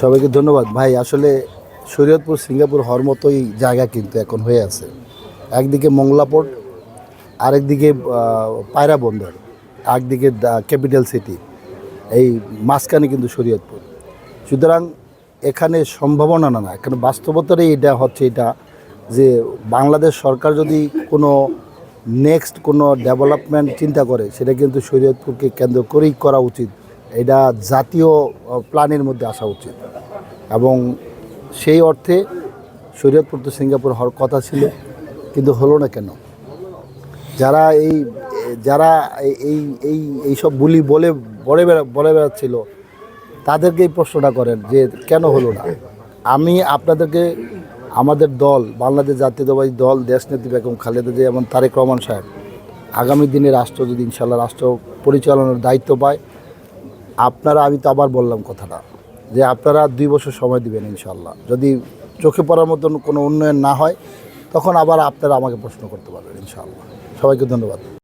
সবাইকে ধন্যবাদ। ভাই, আসলে শরীয়তপুর, সিঙ্গাপুর হওয়ার মতোই জায়গা কিন্তু এখন হয়ে আছে। একদিকে মংলা পোর্ট আরেকদিকে পায়রা বন্দর, একদিকে ক্যাপিটাল সিটি। এই মাঝখানে কিন্তু শরীয়তপুর। সুতরাং এখানে সম্ভাবনা না না। এখানে বাস্তবতারই এটা হচ্ছে এটা যে বাংলাদেশ সরকার যদি কোনো নেক্সট কোনো ডেভেলপমেন্ট চিন্তা করে, সেটা কিন্তু শরীয়তপুরকে কেন্দ্র করেই করা উচিত। এটা জাতীয় প্ল্যানের মধ্যে আসা উচিত। এবং সেই অর্থে শরীয়তপুর তো সিঙ্গাপুর হওয়ার কথা ছিল, কিন্তু হলো না কেন? যারা এই, যারা এই- এই এই, এইসব বুলি বলে বলে বেড়া, বলে বেড়াচ্ছিল, তাদেরকে এই প্রশ্নটা করেন যে কেন হলো না? আমি আপনাদেরকে, আমাদের দল, বাংলাদেশ জাতীয়তাবাদী দল, দেশনেত্রী বেগম খালেদা জিয়া এবং তারেক রহমান সাহেব, আগামী দিনে রাষ্ট্র যদি ইনশাল্লাহ রাষ্ট্র পরিচালনার দায়িত্ব পায়। আপনারা, আমি তো আবার বললাম কথাটা, যে আপনারা দুই বছর সময় দিবেন ইনশাল্লাহ যদি চোখে পড়ার মতন কোনো উন্নয়ন না হয়, তখন আবার আপনারা আমাকে প্রশ্ন করতে পারবেন ইনশাল্লাহ সবাইকে ধন্যবাদ।